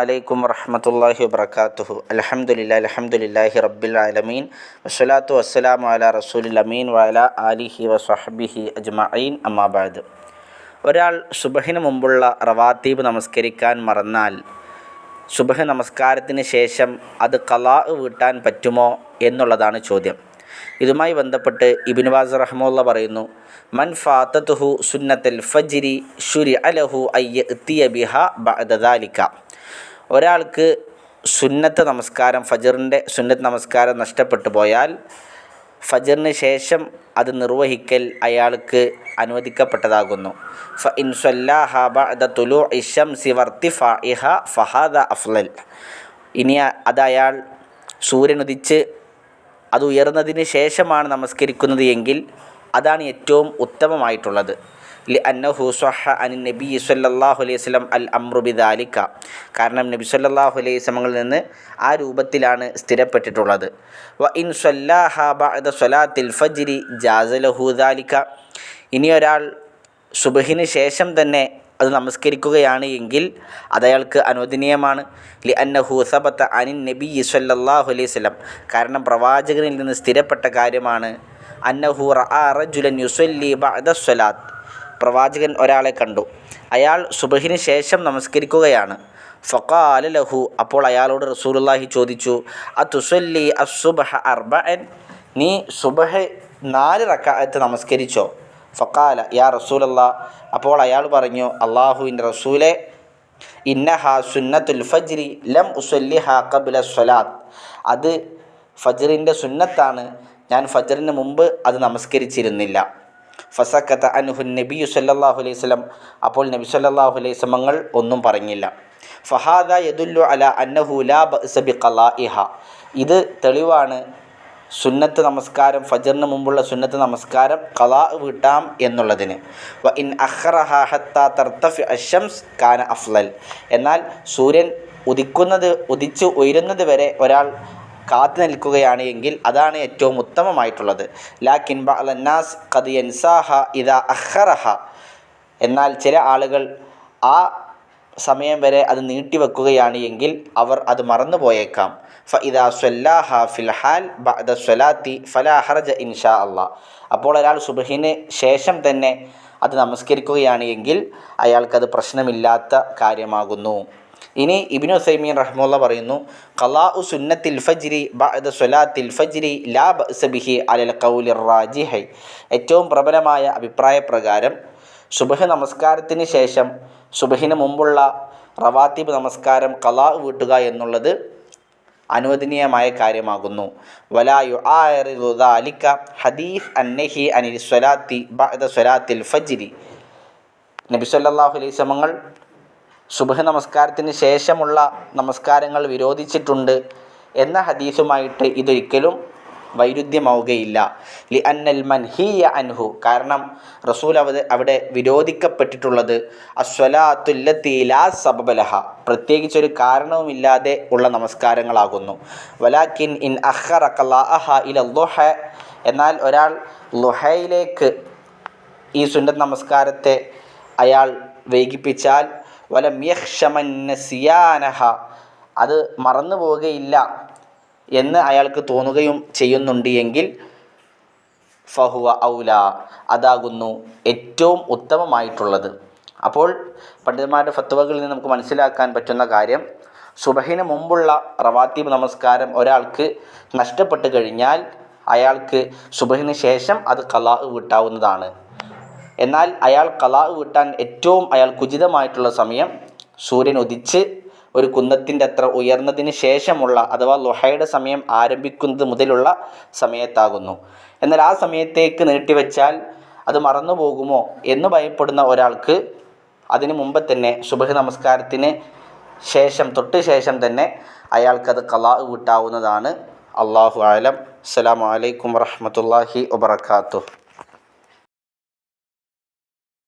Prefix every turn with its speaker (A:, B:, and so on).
A: അലൈക്കും വറഹമത്തല്ലാഹി വബർക്കാത്തുഹു അലഹമുല്ല അലഹമുല്ലാഹി റബ്ബിൽ ആലമീൻ. വസ്സലാത്തു വസ്സലാമു അല റസൂലിൽ അമീൻ വാല ആലിഹി വസ്ഹബിഹി അജ്മഈൻ. അമ്മാബാദ് ഒരാൾ സുബഹിന് മുമ്പുള്ള റവാത്തീബ് നമസ്കരിക്കാൻ മറന്നാൽ സുബഹ് നമസ്കാരത്തിന് ശേഷം അത് കലാ വീട്ടാൻ പറ്റുമോ എന്നുള്ളതാണ് ചോദ്യം. ഇതുമായി ബന്ധപ്പെട്ട് ഇബിൻ വാസ് റഹ്മുള്ള പറയുന്നു മൻ ഫാത്തത്തുഹു സുന്നത്തൽ ഫജിരി ഷുരി അലഹു അയ്യ എത്തിയ ബിഹ ബദാലിക്ക ഒരാൾക്ക് സുന്നത്ത് നമസ്കാരം ഫജറിന്റെ സുന്നത്ത് നമസ്കാരം നഷ്ടപ്പെട്ടു പോയാൽ ഫജറിന് ശേഷം അത് നിർവഹിക്കൽ അയാൾക്ക് അനുവദിക്കപ്പെട്ടതാകുന്നു. ഫ ഇൻ ബഅദ തുലു ഫ ഇഹ ഫഹാദ അഫ്ലൽ. ഇനി അത് അയാൾ സൂര്യൻ ഉദിച്ച് അത് ഉയർന്നതിന് ശേഷമാണ് നമസ്കരിക്കുന്നത് എങ്കിൽ അതാണ് ഏറ്റവും ഉത്തമമായിട്ടുള്ളത്. ലി അന്നഹു സ്വഹ അനി നബി സല്ലാഹു അലൈഹി സ്വലം അൽ അമ്രുബിദാലിക്ക കാരണം നബി സല്ലാഹു അലൈഹി സ്വലങ്ങളിൽ നിന്ന് ആ രൂപത്തിലാണ് സ്ഥിരപ്പെട്ടിട്ടുള്ളത്. വ ഇൻ സ്വല്ലാഹ ബഅദ സ്വലാത്തിൽ ഫജ്രി ജാസലഹുദാലിക്ക ഇനി ഒരാൾ സുബഹിന് ശേഷം തന്നെ അത് നമസ്കരിക്കുകയാണ് എങ്കിൽ അതയാൾക്ക് അനുവദനീയമാണ്. ലി അന്ന സബത്ത അനിൻ നബി സല്ലാഹു അലൈഹി സ്വലം കാരണം പ്രവാചകനിൽ നിന്ന് സ്ഥിരപ്പെട്ട കാര്യമാണ്. അന്നഹു റജുലൻ യുസല്ലി ബഅദ സ്വലാത്ത്. പ്രവാചകൻ ഒരാളെ കണ്ടു. അയാൾ സുബഹിന് ശേഷം നമസ്കരിക്കുകയാണ്. ഫക്കാല ലഹു. അപ്പോൾ അയാളോട് റസൂലുള്ളാഹി ചോദിച്ചു അ തുസല്ലി അസുബഹ അർബൻ നീ സുബഹ നാല് റക്കായത്ത് നമസ്കരിച്ചോ? ഫക്കാല യാ റസൂലല്ല. അപ്പോൾ അയാൾ പറഞ്ഞു അള്ളാഹുവിന്റെ റസൂലെ ഇന്നഹ സുന്നത്തുൽ ഫജ്രി ലം ഉസല്ലിഹ കബില സ്വലാത്ത്. അത് ഫജ്റിന്റെ സുന്നത്താണ്. ഞാൻ ഫജ്റിന് മുമ്പ് അത് നമസ്കരിച്ചിരുന്നില്ല. ഫസക്കത്ത അൻഹു നബി സല്ലാഹു അലൈഹി സ്വലം അപ്പോൾ നബി സല്ലാഹു അലൈഹി സ്വലങ്ങൾ ഒന്നും പറഞ്ഞില്ല. ഫഹാദ യദുല്ലു അല അന്നഹു ലാ ബിഖലാ ഇഹ ഇത് തെളിവാണ് സുന്നത്ത് നമസ്കാരം ഫജറിന് മുമ്പുള്ള സുന്നത്ത് നമസ്കാരം കലാ വീട്ടാം എന്നുള്ളതിന്. വ ഇൻ അഷംസ് കാന അഫ്ലൽ. എന്നാൽ സൂര്യൻ ഉദിക്കുന്നത് ഉദിച്ച് ഉയരുന്നത് വരെ ഒരാൾ കാത്തു നിൽക്കുകയാണ് എങ്കിൽ അതാണ് ഏറ്റവും ഉത്തമമായിട്ടുള്ളത്. ലാക്കിൻ ബഅലന്നാസ് ഖദ് യൻസാഹ ഇദാ അഹ്റഹ എന്നാൽ ചില ആളുകൾ ആ സമയം വരെ അത് നീട്ടിവെക്കുകയാണ് എങ്കിൽ അവർ അത് മറന്നു പോയേക്കാം. ഫ ഇദാ സ്വല്ലാഹ ഫിൽ ഹാൽ ബഅദ സ്വലാത്തി ഫലാ ഹർജ ഇൻഷാ അള്ളാ അപ്പോൾ ഒരാൾ സുബഹിന് ശേഷം തന്നെ അത് നമസ്കരിക്കുകയാണ് എങ്കിൽ അയാൾക്കത് പ്രശ്നമില്ലാത്ത കാര്യമാകുന്നു. ഇനി ഇബിനു സൈമീൻ റഹ്മുള്ള പറയുന്നു ഖലാ ഉ സുന്നത്തിൽ ഫജ്രി ബഅദ സ്വലാത്തിൽ ഫജ്രി ലാ ബസബിഹി അലൽ ഖൗലി റാജിഹൈ. ഏറ്റവും പ്രബലമായ അഭിപ്രായ പ്രകാരം സുബഹ് നമസ്കാരത്തിന് ശേഷം സുബഹിന് മുമ്പുള്ള റവാത്തിബ് നമസ്കാരം കലാ വീട്ടുക എന്നുള്ളത് അനുവദനീയമായ കാര്യമാകുന്നു. വലായു ആലിക്ക ഹദീഫ് അന്നഹി അനിൽ സ്വലാത്തി ബഅദ സ്വലാത്തിൽ ഫജ്രി. നബി സല്ലല്ലാഹു അലൈഹി സമങ്ങൾ സുബഹ് നമസ്കാരത്തിന് ശേഷമുള്ള നമസ്കാരങ്ങൾ വിരോധിച്ചിട്ടുണ്ട് എന്ന ഹദീസുമായിട്ട് ഇതൊരിക്കലും വൈരുദ്ധ്യമാവുകയില്ല. ലി അന്നൽ മൻഹിയ അൻഹു. കാരണം റസൂൽ അവ അവിടെ വിരോധിക്കപ്പെട്ടിട്ടുള്ളത് അസ്വലാത്തുല്ലത്തീലാ സബബലഹ. പ്രത്യേകിച്ചൊരു കാരണവുമില്ലാതെ ഉള്ള നമസ്കാരങ്ങളാകുന്നു. വലാക്കിൻ ഇൻ അഹ്റഖലാഹ ഇല ലുഹ എന്നാൽ ഒരാൾ ലുഹയിലേക്ക് ഈ സുന്നത്ത് നമസ്കാരത്തെ അയാൾ വൈകിപ്പിച്ചാൽ വലം സിയാനഹ. അത് മറന്നു പോവുകയില്ല എന്ന് അയാൾക്ക് തോന്നുകയും ചെയ്യുന്നുണ്ട് എങ്കിൽ ഫഹുവ ഔല അതാകുന്നു ഏറ്റവും ഉത്തമമായിട്ടുള്ളത്. അപ്പോൾ പണ്ഡിതന്മാരുടെ ഫത്വകളിൽ നിന്ന് നമുക്ക് മനസ്സിലാക്കാൻ പറ്റുന്ന കാര്യം സുബഹിന് മുമ്പുള്ള റവാത്തീബ് നമസ്കാരം ഒരാൾക്ക് നഷ്ടപ്പെട്ട് കഴിഞ്ഞാൽ അയാൾക്ക് സുബഹിന് ശേഷം അത് കലാ വീട്ടാവുന്നതാണ്. എന്നാൽ അയാൾ കലാ വീട്ടാൻ ഏറ്റവും അയാൾക്ക് ഉചിതമായിട്ടുള്ള സമയം സൂര്യൻ ഉദിച്ച് ഒരു കുന്നത്തിന്റെ അത്ര ഉയർന്നതിന് ശേഷമുള്ള അഥവാ ലൊഹയുടെ സമയം ആരംഭിക്കുന്നത് മുതലുള്ള സമയത്താകുന്നു. എന്നാൽ ആ സമയത്തേക്ക് നീട്ടിവെച്ചാൽ അത് മറന്നു പോകുമോ എന്ന് ഭയപ്പെടുന്ന ഒരാൾക്ക് അതിനു മുമ്പ് തന്നെ ശുഭഹ നമസ്കാരത്തിന് ശേഷം തൊട്ട് ശേഷം തന്നെ അയാൾക്കത് കലാ വീട്ടാവുന്നതാണ്. അള്ളാഹു ആലം അസ്സാം വലൈക്കും വറഹമത്തല്ലാഹി വബർക്കാത്തു